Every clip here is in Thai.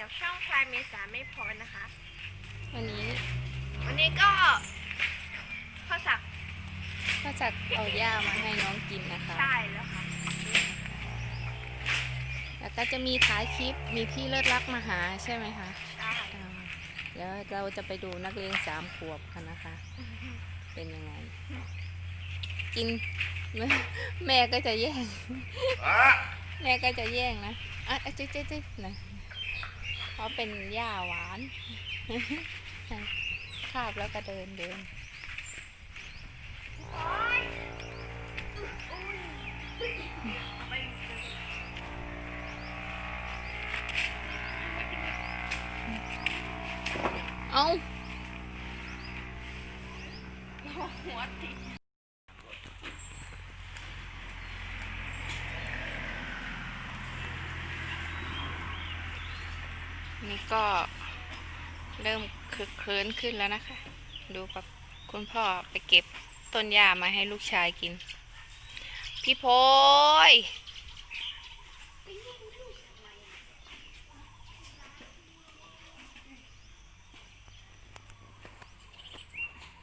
กับช่องพลายเมษาไม่พอนะคะ วันนี้วันนี้ก็พ่อศักดิ์ก็จะเอาย่ามาให้น้องกินนะคะ ใช่แล้วค่ะ แล้วก็จะมีท้ายคลิปมีพี่เลิศรักมาหาใช่ไหมคะใช่อ่าแล้วเราจะไปดูนักเรียนสามขวบกันนะคะ เป็นยังไง กิน แม่แม่ก็จะแย่งแม่ก็จะแย่งนะอะอะจิ๊ดจิ๊ดจิ๊ดนะ เพราะเป็นหญ้าหวานคาบแล้วก็เดินเดินเอา หัวติด นี่ก็เริ่มคึกคืนขึ้นแล้วนะคะ ดูกับคุณพ่อไปเก็บต้นหญ้ามาให้ลูกชายกิน พี่โพย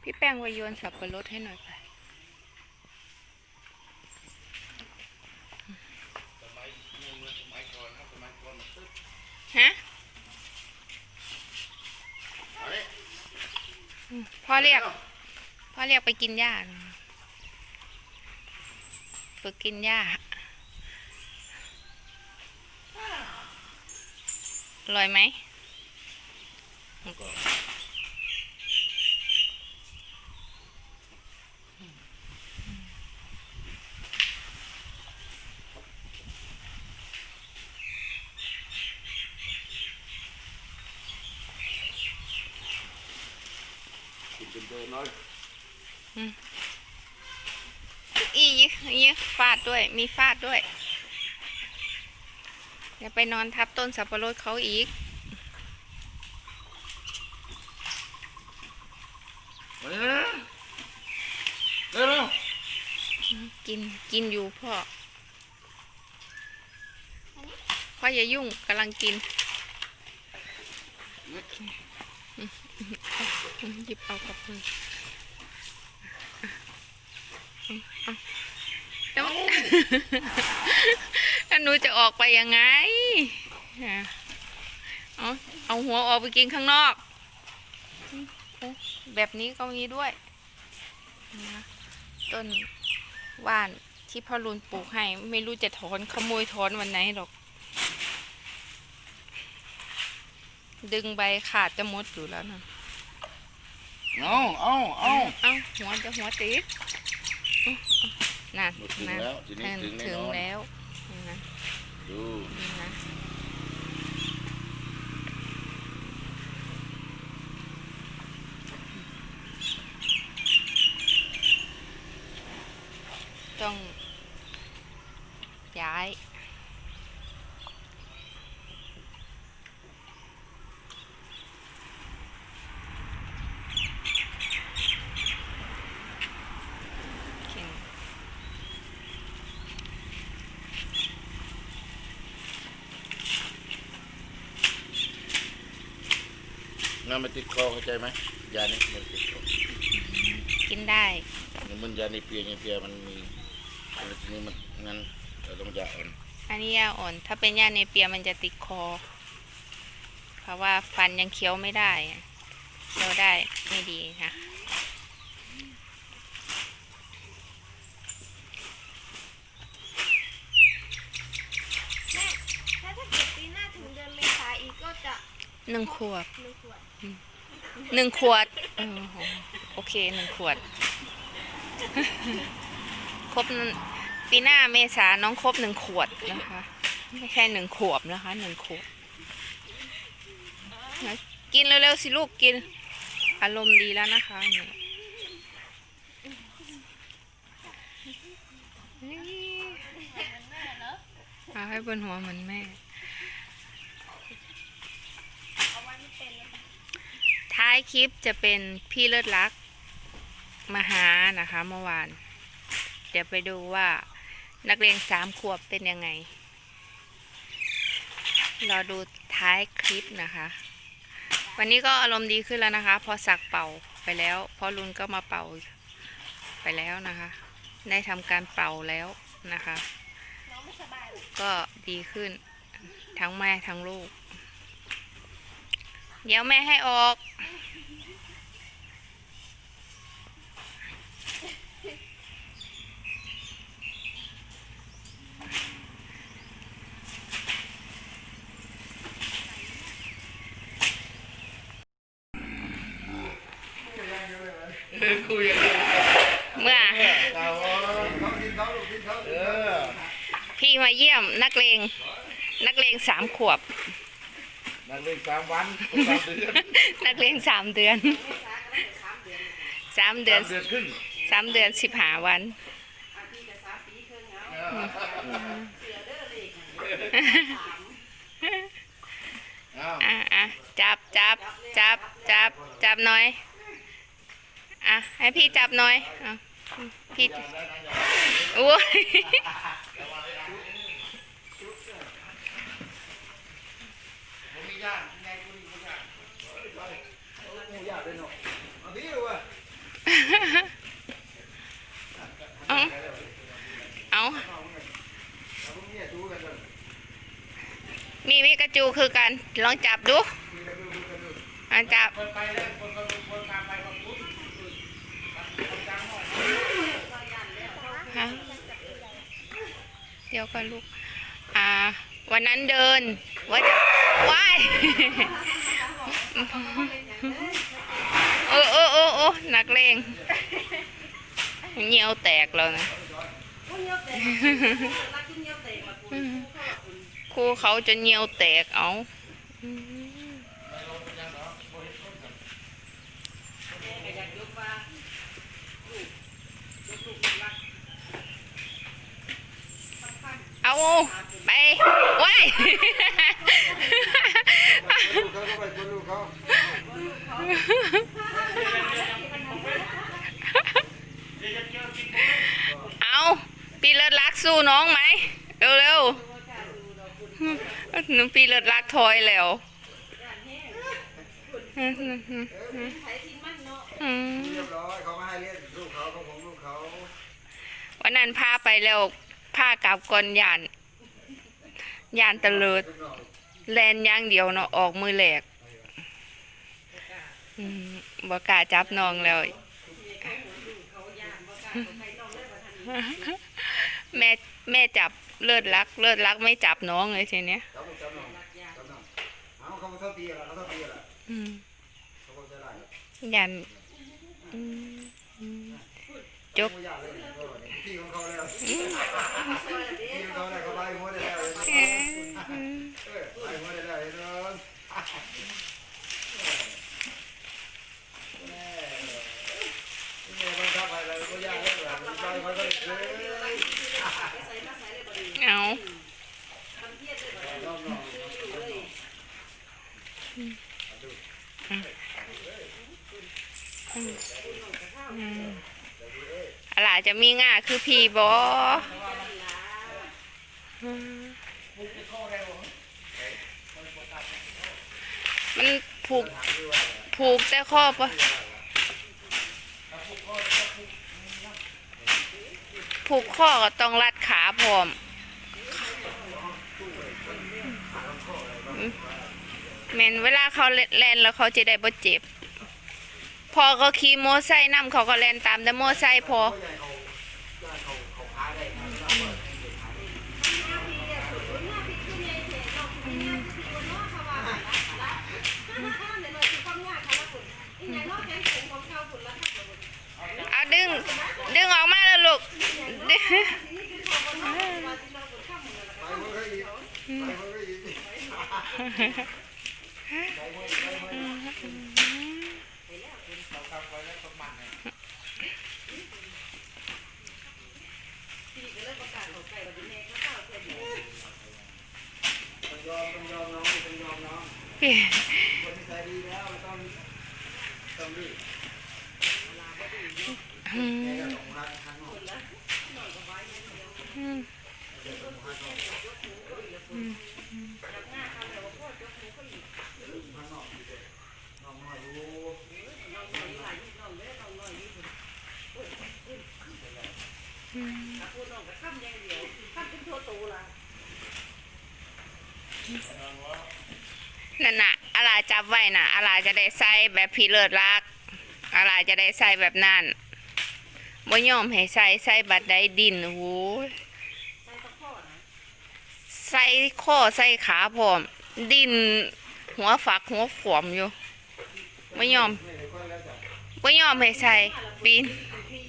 พี่แป้งวายโยนสับปะรดให้หน่อยไปฮะ พ่อเรียก พ่อเรียกไปกินหญ้า ฝึกกินหญ้า อร่อยไหม กิน เป็นเดินน้อยอียึยึฟาดด้วย มีฟาดด้วยอย่าไปนอนทับต้นสับปะรดเขาอีกเร็วเร็วกินกินอยู่พ่อพ่ออย่ายุ่งกำลังกิน หยิบเอากับมือเอาเอาแล้วแล้วหนูจะออกไปยังไงอะเอาเอาหัวออกไปกินข้างนอก แบบนี้ก็มีด้วยนะต้นว่านที่พ่อรุนปลูกให้ ไม่รู้จะถอนขโมยถอนวันไหนหรอก ดึงใบขาดจะหมดอยู่แล้วนะ เอาเอาเอา เอาหัวจะหัวติดอุ๊ยนั่นถึงนั่นแล้วทีนี้นั่นถึงแน่ถึนงอน แล้วนี่นะดู นี่นะต้องย้าย เข็น น้ำมันติดคอเข้าใจไหมยานี้มันติดคอกินได้มันยาในเปียในเปียมันมีแล้วทีนี้มันงั้นเราต้องยาอ่อนอันนี้ยาอ่อน ถ้าเป็นยาเนเปียมันจะติดคอ เพราะว่าฟันยังเคี้ยวไม่ได้อะเคี้ยวได้ไม่ดีค่ะ แม่ถ้าถ้าเกิดปีหน้าถึงเดือนเมษาอีกก็จะ หนึ่งขวบหนึ่งขวดหนึ่งขวดเออโอเคหนึ่งขวด ครบนั้นปีหน้าเมษาน้องครบหนึ่งขวดนะคะ ไม่ใช่หนึ่งขวบนะคะหนึ่งขวบนะกินเร็วๆสิลูกกิน อารมณ์ดีแล้วนะคะนี่เอาให้บนหัวเหมือนแม่ ท้ายคลิปจะเป็นพี่เลิศรักมาหานะคะเมื่อวาน เดี๋ยวไปดูว่านักเรียนสามขวบเป็นยังไง รอดูท้ายคลิปนะคะ วันนี้ก็อารมณ์ดีขึ้นแล้วนะคะ พอสักเป่าไปแล้วพอลุนก็มาเป่าไปแล้วนะคะ ได้ทำการเป่าแล้วนะคะ ก็ดีขึ้นทั้งแม่ทั้งลูก เดี๋ยวแม่ให้ออก คุยกันเมื่อเราเขากินเขาลูกกินเขาเออ พี่มาเยี่ยมนักเลง นักเลงสามขวบ นักเล่นสามวันสามเดือนนักเลงสามเดือนสามเดือนสามเดือนครึ่งสามเดือนสิบหาวันอ้าวอะอะจับจับจับจับจับหน่อยอะให้พี่จับหน่อยอะพี่โอ้ย ผมมีญาติไงกูมีญาติกูญาติด้วยเนาะเอาดีเลยว่ะเอาเอานี่มีวิกระจูคือกัน ลองจับดูอะจับเดี๋ยวก่อนลูก อ่า วันนั้นเดินว่าจะว่า โอ้โอ้โอ้โอ้นักเลงเงียวแตกแล้วนะครูเขาจะเงียวแตกเอาเอาไปว้าย เขาปีเลิศรักสู้น้องไหมเร็วๆหนูพี่เลิศรักทอยแล้ววันนั้นพาไปแล้วพากลับก่อนยานยานตะเลิด แลนอย่างเดียวเนาะออกมือแหลกอืมบ่กล้าจับน้องแล้ว แม่แม่จับเลิศรัก เลิศรักไม่จับน้องเลยทีเนี้ยจับลูกจับน้องจับน้องเอาเขามาเท่าตีละเขาเท่าตีละ อืม เขาก็จะได้ ยันอืมอืมจก ไม่ยากเลยที่ของเขาแล้วที่ของเขาแล้วเขาไปหัวได้แล้ว เอ้ยอืม เออไปหัวได้แล้วเนาะแม่แม่มันทำอะไรก็ยากเลยไปไปไปเลย เอาอะไร จะมีง่าคือพีบอมันผูกผูกแต่ข้อปะผูกข้อก็ต้องรัดขาพร้อมแมนเวลาเขาแล่นแล้วเขาจะได้บ่เจ็บ พอเขาขี่โมอไซค์นำเขาก็แล่นตามแต่โมอไซค์พอ ดึง ดึงออกมาแล้วลูกดึ นั่นน่ะอะไรจับไว้น่ะอะไรจะได้ใส่แบบพีเลิศรักอะไรจะได้ใส่แบบนั่น บ่ยอมให้ใส่ใส่บัดใดดินโอ้โหใส่ข้อใส่ขาพร้อม ดินหัวฝักหัวขวมอยู่บ่ยอมไม่ยอมให้ใส่ปีนเลยปีน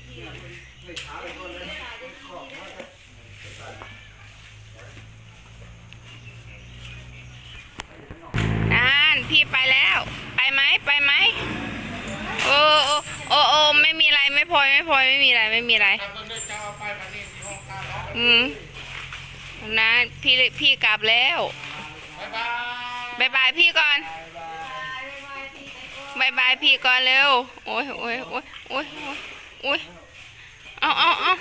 นั่นพี่ไปแล้ว ไปไหมไปไหมโอ้ พลอยไม่พลอยไม่มีอะไรไม่มีอะไร อืมนะพี่พี่กลับแล้วบายบายพี่ก่อนบายบายพี่ก่อนเร็ว โอ้ยโอ้ยโอ้ยโอ้ยโอ้ยเอาเอาเอา